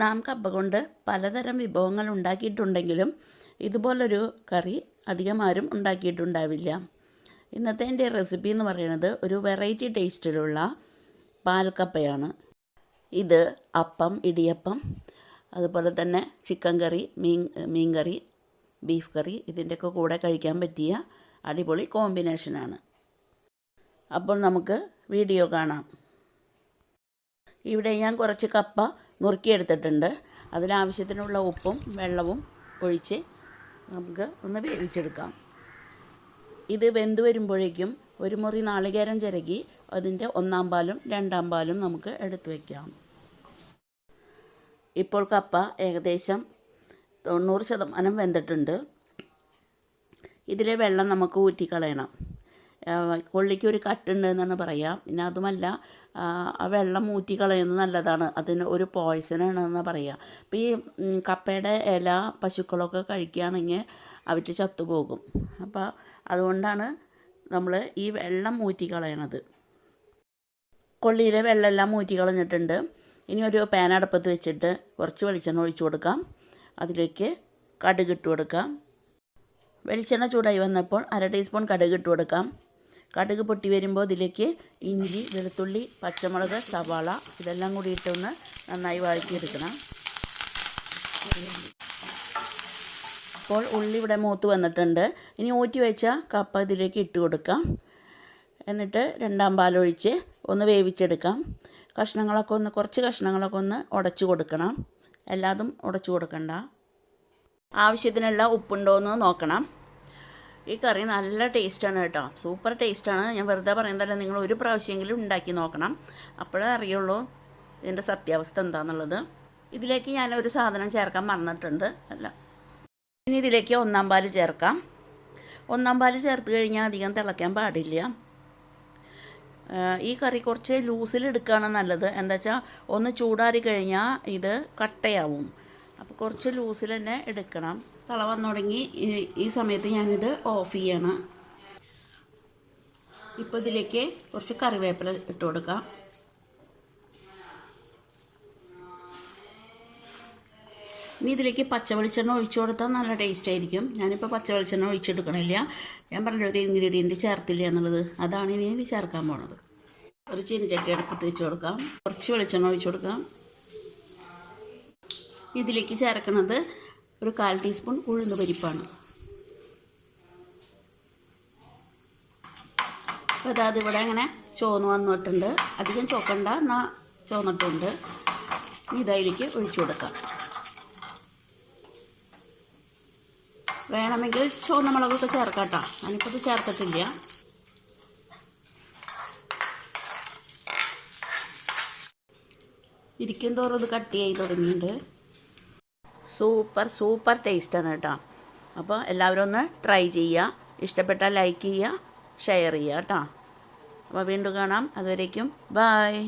നാം കപ്പ കൊണ്ട് പലതരം വിഭവങ്ങൾ ഉണ്ടാക്കിയിട്ടുണ്ടെങ്കിലും ഇതുപോലൊരു കറി അധികം ആരും ഉണ്ടാക്കിയിട്ടുണ്ടാവില്ല. ഇന്നത്തെ എന്റെ റെസിപ്പി എന്ന് പറയുന്നത് ഒരു വെറൈറ്റി ടേസ്റ്റിലുള്ള പാൽക്കപ്പയാണ്. ഇത് അപ്പം ഇടിയപ്പം അതുപോലെ തന്നെ ചിക്കൻ കറി മീൻ മീൻ കറി ബീഫ് കറി ഇതിന്റെയൊക്കെ കൂടെ കഴിക്കാൻ പറ്റിയ അടിപൊളി കോമ്പിനേഷനാണ്. അപ്പോൾ നമുക്ക് വീഡിയോ കാണാം. ഇവിടെ ഞാൻ കുറച്ച് കപ്പ നുറുക്കിയെടുത്തിട്ടുണ്ട്. അതിനാവശ്യത്തിനുള്ള ഉപ്പും വെള്ളവും ഒഴിച്ച് നമുക്ക് ഒന്ന് വേവിച്ചെടുക്കാം. ഇത് വെന്ത് വരുമ്പോഴേക്കും ഒരു മുറി നാളികേരം ചിരകി അതിന്റെ ഒന്നാം പാലും രണ്ടാം പാലും നമുക്ക് എടുത്തു വയ്ക്കാം ഇപ്പോൾ കപ്പ ഏകദേശം തൊണ്ണൂറ് ശതമാനം വെന്തിട്ടുണ്ട്. ഇതിലെ വെള്ളം നമുക്ക് ഊറ്റിക്കളയണം. കൊള്ളിക്ക് ഒരു കട്ടുണ്ട് എന്നാണ് പറയുക പിന്നെ അതുമല്ല ആ വെള്ളം ഊറ്റി കളയുന്നത് നല്ലതാണ്. അതിന് ഒരു പോയ്സണാണ് എന്ന് പറയുക അപ്പോൾ ഈ കപ്പയുടെ ഇല പശുക്കളൊക്കെ കഴിക്കുകയാണെങ്കിൽ അവർ ചത്തുപോകും. അപ്പോൾ അതുകൊണ്ടാണ് നമ്മൾ ഈ വെള്ളം ഊറ്റി കളയണത്. കൊള്ളിയിലെ വെള്ളമെല്ലാം ഊറ്റി കളഞ്ഞിട്ടുണ്ട്. ഇനി ഒരു പാൻ വെച്ചിട്ട് കുറച്ച് വെളിച്ചെണ്ണ ഒഴിച്ചു കൊടുക്കാം. അതിലേക്ക് കടുക് ഇട്ട് കൊടുക്കാം. വെളിച്ചെണ്ണ ചൂടായി വന്നപ്പോൾ അര ടീസ്പൂൺ കടുക് ഇട്ട് കൊടുക്കാം. കടുക് പൊട്ടി വരുമ്പോൾ ഇതിലേക്ക് ഇഞ്ചി വെളുത്തുള്ളി പച്ചമുളക് സവാള ഇതെല്ലാം കൂടി ഇട്ടൊന്ന് നന്നായി വഴക്കിയെടുക്കണം അപ്പോൾ ഉള്ളി ഇവിടെ മൂത്ത് വന്നിട്ടുണ്ട്. ഇനി ഊറ്റി വെച്ച കപ്പ ഇതിലേക്ക് ഇട്ട് കൊടുക്കാം. എന്നിട്ട് രണ്ടാം പാലൊഴിച്ച് ഒന്ന് വേവിച്ചെടുക്കാം. കഷ്ണങ്ങളൊക്കെ ഒന്ന് കുറച്ച് കഷ്ണങ്ങളൊക്കെ ഒന്ന് ഉടച്ചു കൊടുക്കണം. എല്ലാതും ഉടച്ചു കൊടുക്കണ്ട. ആവശ്യത്തിനുള്ള ഉപ്പുണ്ടോ എന്ന് നോക്കണം. ഈ കറി നല്ല ടേസ്റ്റാണ് കേട്ടോ. സൂപ്പർ ടേസ്റ്റാണ്. ഞാൻ വെറുതെ പറയുന്നതല്ല നിങ്ങൾ ഒരു പ്രാവശ്യമെങ്കിലും ഉണ്ടാക്കി നോക്കണം. അപ്പോഴേ അറിയുള്ളൂ ഇതിന്റെ സത്യാവസ്ഥ എന്താണെന്നുള്ളത് ഇതിലേക്ക് ഞാൻ ഒരു സാധനം ചേർക്കാൻ മറന്നിട്ടുണ്ട്. അല്ല. ഇനി ഇതിലേക്ക് ഒന്നാം പാൽ ചേർക്കാം. ഒന്നാം പാൽ ചേർത്ത് കഴിഞ്ഞാൽ അധികം തിളയ്ക്കാൻ പാടില്ല. ഈ കറി കുറച്ച് ലൂസിലെടുക്കുകയാണ് നല്ലത്. എന്താ വെച്ചാൽ ഒന്ന് ചൂടാറി കഴിഞ്ഞാൽ ഇത് കട്ടയാവും. അപ്പോൾ കുറച്ച് ലൂസിൽ തന്നെ എടുക്കണം. തള വന്നു തുടങ്ങി. ഈ സമയത്ത് ഞാനിത് ഓഫ് ചെയ്യണം. ഇപ്പോൾ ഇതിലേക്ക് കുറച്ച് കറിവേപ്പില ഇട്ട് കൊടുക്കാം. ഇനി ഇതിലേക്ക് പച്ച വെളിച്ചെണ്ണ ഒഴിച്ചു കൊടുത്താൽ നല്ല ടേസ്റ്റ് ആയിരിക്കും. ഞാനിപ്പോൾ പച്ച വെളിച്ചെണ്ണ ഒഴിച്ചെടുക്കണില്ല. ഞാൻ പറഞ്ഞ ഒരു ഇൻഗ്രീഡിയന്റ് ചേർത്തില്ല എന്നുള്ളത്. അതാണ് ഇനി ചേർക്കാൻ പോണത്. ഒരു ചീനിച്ചട്ടി അടുപ്പത്ത് വെച്ച് കൊടുക്കാം. കുറച്ച് വെളിച്ചെണ്ണ ഒഴിച്ചു കൊടുക്കാം. ഇതിലേക്ക് ചേർക്കുന്നത് ഒരു കാൽ ടീസ്പൂൺ ഉഴുന്ന് പരിപ്പാണ്. അപ്പോൾ അതായത് ഇവിടെ അങ്ങനെ ചോന്ന് വന്നിട്ടുണ്ട്. അധികം ചോക്കണ്ട എന്നാൽ ചോന്നിട്ടുണ്ട്. ഇതായിരിക്കും ഒഴിച്ചു കൊടുക്കാം. വേണമെങ്കിൽ ചുവന്ന മുളകൊക്കെ ചേർക്കാം കേട്ടോ ഞാനിപ്പോൾ ചേർക്കത്തില്ല ഇരിക്കും തോറും ഇത് കട്ട് ചെയ്ത് തുടങ്ങിയിട്ടുണ്ട്. സൂപ്പർ സൂപ്പർ ടേസ്റ്റാണ് കേട്ടോ. അപ്പോൾ എല്ലാവരും ഒന്ന് ട്രൈ ചെയ്യുക. ഇഷ്ടപ്പെട്ടാൽ ലൈക്ക് ചെയ്യുക ഷെയർ ചെയ്യുക കേട്ടോ. അപ്പോൾ വീണ്ടും കാണാം. അതുവരേക്കും ബായ്